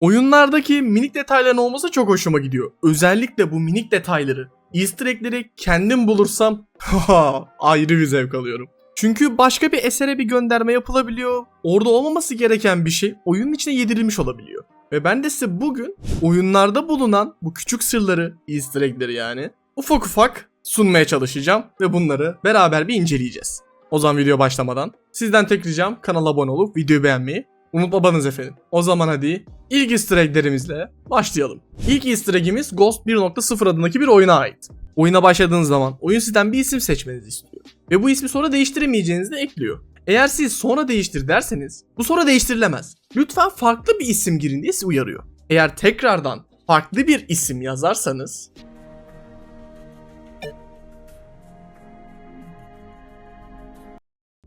Oyunlardaki minik detayların olması çok hoşuma gidiyor. Özellikle bu minik detayları, easter egg'leri kendim bulursam ayrı bir zevk alıyorum. Çünkü başka bir esere bir gönderme yapılabiliyor. Orada olmaması gereken bir şey oyunun içine yedirilmiş olabiliyor. Ve ben de size bugün oyunlarda bulunan bu küçük sırları, easter egg'leri yani ufak ufak sunmaya çalışacağım ve bunları beraber bir inceleyeceğiz. O zaman video başlamadan sizden tek ricam kanala abone olup videoyu beğenmeyi unutmamanız efendim. O zaman hadi ilk easter egg'lerimizle başlayalım. İlk easter egg'imiz Ghost 1.0 adındaki bir oyuna ait. Oyuna başladığınız zaman oyun sizden bir isim seçmenizi istiyor. Ve bu ismi sonra değiştiremeyeceğinizi de ekliyor. Eğer siz sonra değiştir derseniz bu sonra değiştirilemez. Lütfen farklı bir isim girin diye sizi uyarıyor. Eğer tekrardan farklı bir isim yazarsanız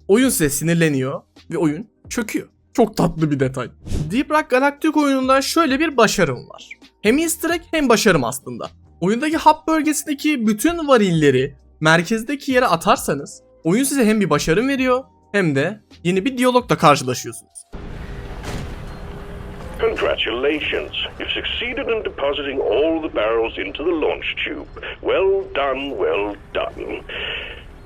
oyun size sinirleniyor ve oyun çöküyor. Çok tatlı bir detay. Deep Rock Galactic oyununda şöyle bir başarım var. Hem easter egg hem başarım aslında. Oyundaki hub bölgesindeki bütün varilleri merkezdeki yere atarsanız oyun size hem bir başarım veriyor hem de yeni bir diyalogla karşılaşıyorsunuz. Congratulations. You've succeeded in depositing all the barrels into the launch tube. Well done, well done.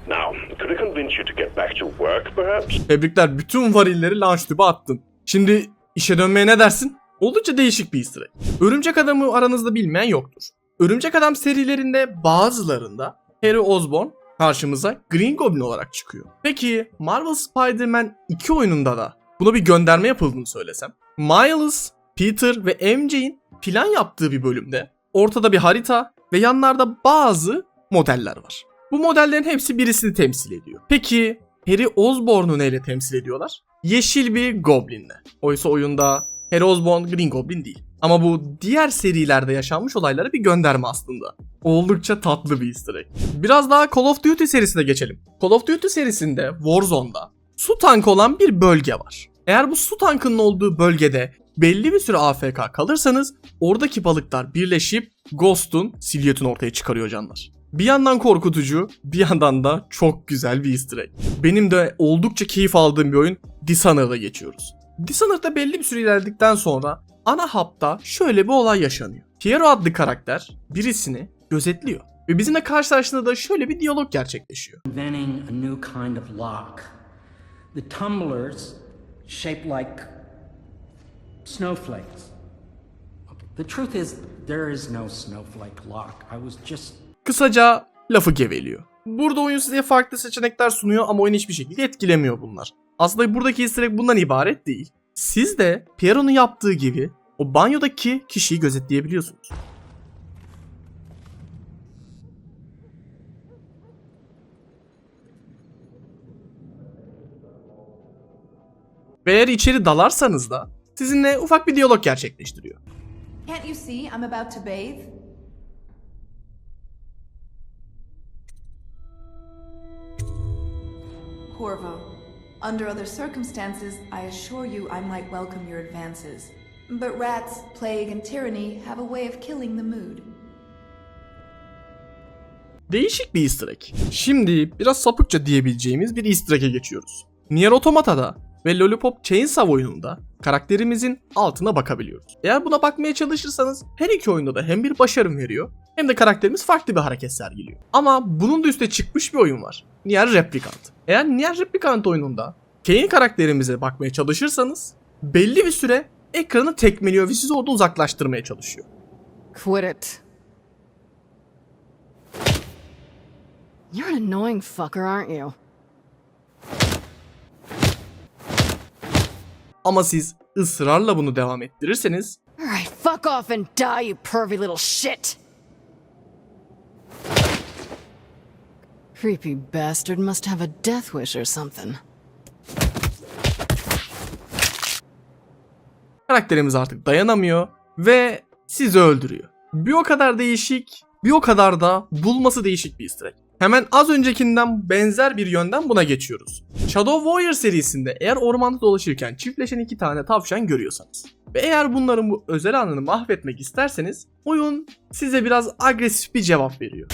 Now, could I convince you to get back to work, perhaps? Tebrikler bütün varilleri launch tübe attın. Şimdi işe dönmeye ne dersin? Oldukça değişik bir easter. Örümcek Adam'ı aranızda bilmeyen yoktur. Örümcek Adam serilerinde bazılarında Harry Osborn karşımıza Green Goblin olarak çıkıyor. Peki Marvel Spider-Man 2 oyununda da buna bir gönderme yapıldığını söylesem. Miles, Peter ve MJ'in plan yaptığı bir bölümde ortada bir harita ve yanlarda bazı modeller var. Bu modellerin hepsi birisini temsil ediyor. Peki Harry Osborn'u neyle temsil ediyorlar? Yeşil bir Goblin'le. Oysa oyunda Harry Osborn Green Goblin değil. Ama bu diğer serilerde yaşanmış olaylara bir gönderme aslında. Oldukça tatlı bir easter egg. Biraz daha Call of Duty serisine geçelim. Call of Duty serisinde Warzone'da su tankı olan bir bölge var. Eğer bu su tankının olduğu bölgede belli bir süre AFK kalırsanız oradaki balıklar birleşip Ghost'un silüetini ortaya çıkarıyor canlar. Bir yandan korkutucu, bir yandan da çok güzel bir easter egg. Benim de oldukça keyif aldığım bir oyun Dishonored'a geçiyoruz. Dishonored'da belli bir süre ilerledikten sonra ana hapta şöyle bir olay yaşanıyor. Piero adlı karakter birisini gözetliyor. Ve bizimle karşılaştığında da şöyle bir diyalog gerçekleşiyor. a new kind of lock. The tumblers shaped like snowflakes. The truth is, there is no snowflake lock. I was just Kısaca lafı geveliyor. Burada oyun size farklı seçenekler sunuyor ama oyunu hiçbir şekilde etkilemiyor bunlar. Aslında buradaki easter bundan ibaret değil. Siz de Piero'nun yaptığı gibi o banyodaki kişiyi gözetleyebiliyorsunuz. Ve eğer içeri dalarsanız da sizinle ufak bir diyalog gerçekleştiriyor. Can't you see I'm about to bathe? Corvo, under other circumstances, I assure you I might welcome your advances. But rats, plague, and tyranny have a way of killing the mood. Değişik bir easter egg. Şimdi biraz sapıkça diyebileceğimiz bir easter egg'e geçiyoruz. Nier Automata'da ve Lollipop Chainsaw oyununda karakterimizin altına bakabiliyoruz. Eğer buna bakmaya çalışırsanız her iki oyunda da hem bir başarım veriyor hem de karakterimiz farklı bir hareket sergiliyor. Ama bunun da üstüne çıkmış bir oyun var. Nier Replicant. Eğer Nier Replicant oyununda Kane karakterimize bakmaya çalışırsanız belli bir süre ekranı tekmeliyor ve sizi orada uzaklaştırmaya çalışıyor. Quit it. You're an annoying fucker, aren't you? Ama siz ısrarla bunu devam ettirirseniz Alright, fuck off and die, you pervy little shit! Creepy bastard must have a death wish or something. karakterimiz artık dayanamıyor ve sizi öldürüyor. Bir o kadar değişik, bir o kadar da bulması değişik bir easter egg. Hemen az öncekinden benzer bir yönden buna geçiyoruz. Shadow Warrior serisinde eğer ormanda dolaşırken çiftleşen iki tane tavşan görüyorsanız ve eğer bunların bu özel anını mahvetmek isterseniz oyun size biraz agresif bir cevap veriyor.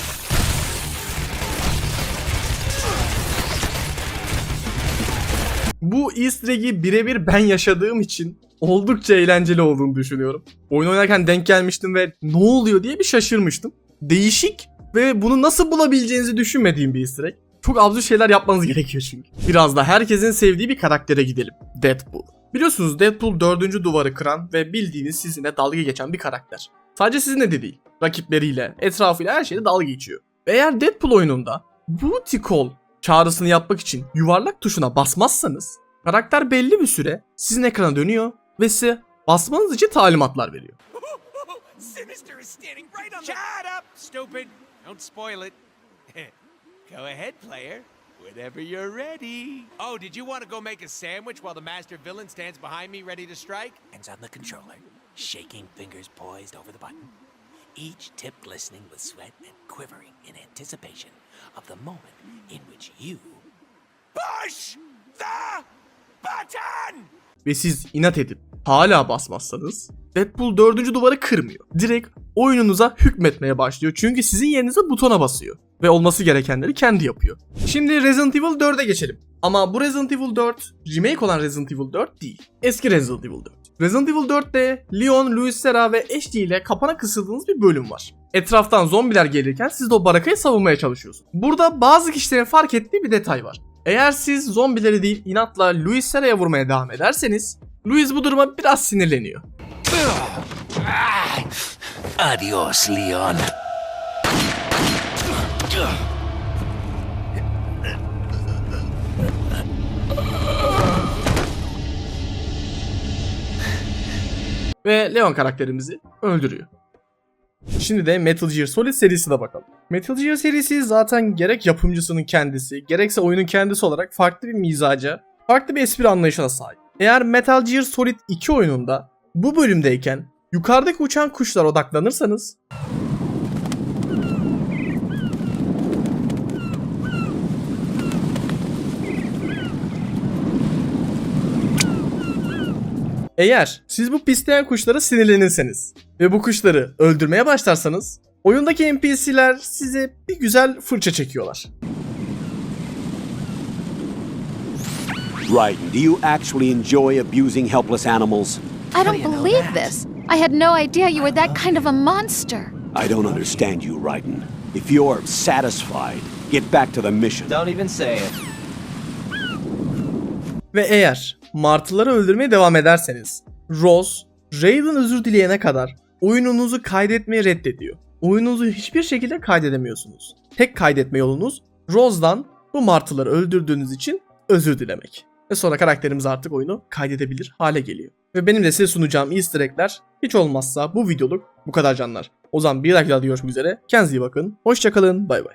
Bu easter egg'i birebir ben yaşadığım için oldukça eğlenceli olduğunu düşünüyorum. Oyun oynarken denk gelmiştim ve ne oluyor diye bir şaşırmıştım. Değişik ve bunu nasıl bulabileceğinizi düşünmediğim bir easter egg. Çok absürt şeyler yapmanız gerekiyor çünkü. Biraz da herkesin sevdiği bir karaktere gidelim. Deadpool. Biliyorsunuz Deadpool dördüncü duvarı kıran ve bildiğiniz sizinle dalga geçen bir karakter. Sadece sizinle de değil. Rakipleriyle, etrafıyla her şeyle dalga geçiyor. Eğer Deadpool oyununda Booty Call çağrısını yapmak için yuvarlak tuşuna basmazsanız karakter belli bir süre sizin ekrana dönüyor ve size basmanız için talimatlar veriyor. Sinister is standing right on the. Shut up, stupid! Don't spoil it. go ahead, player. Whenever you're ready. Oh, did you want to go make a sandwich while the master villain stands behind me ready to strike? Hands on the controller, shaking fingers poised over the button. Each tip glistening with sweat and quivering in anticipation of the moment in which you Push the button! ve siz inat edip hala basmazsanız Deadpool dördüncü duvarı kırmıyor. Direkt oyununuza hükmetmeye başlıyor. Çünkü sizin yerinize butona basıyor. Ve olması gerekenleri kendi yapıyor. Şimdi Resident Evil 4'e geçelim. Ama bu Resident Evil 4 remake olan Resident Evil 4 değil. Eski Resident Evil 4. Resident Evil 4'te Leon, Louis Serra ve Ashley ile kapana kısıldığınız bir bölüm var. Etraftan zombiler gelirken siz de o barakayı savunmaya çalışıyorsunuz. Burada bazı kişilerin fark ettiği bir detay var. Eğer siz zombileri değil inatla Louis Serra'ya vurmaya devam ederseniz Louis bu duruma biraz sinirleniyor. Adios, Leon. Ve Leon karakterimizi öldürüyor. Şimdi de Metal Gear Solid serisine bakalım. Metal Gear serisi zaten gerek yapımcısının kendisi, gerekse oyunun kendisi olarak farklı bir mizaca, farklı bir espri anlayışına sahip. Eğer Metal Gear Solid 2 oyununda bu bölümdeyken yukarıdaki uçan kuşlara odaklanırsanız Eğer siz bu pisleyen kuşlara sinirlenirseniz ve bu kuşları öldürmeye başlarsanız oyundaki NPC'ler size bir güzel fırça çekiyorlar. Right. Do you actually enjoy abusing helpless animals? I don't believe this. I had no idea you were that kind of a monster. I don't understand you, Raiden. If you're satisfied, get back to the mission. Don't even say it. Ve eğer martıları öldürmeye devam ederseniz Rose, Raiden özür dileyene kadar oyununuzu kaydetmeyi reddediyor. Oyununuzu hiçbir şekilde kaydedemiyorsunuz. Tek kaydetme yolunuz Rose'dan bu martıları öldürdüğünüz için özür dilemek. Ve sonra karakterimiz artık oyunu kaydedebilir hale geliyor. Ve benim de size sunacağım easter egg'ler hiç olmazsa bu videoluk bu kadar canlar. O zaman bir dahaki videoda görüşmek üzere. Kendinize iyi bakın. Hoşçakalın. Bay bay.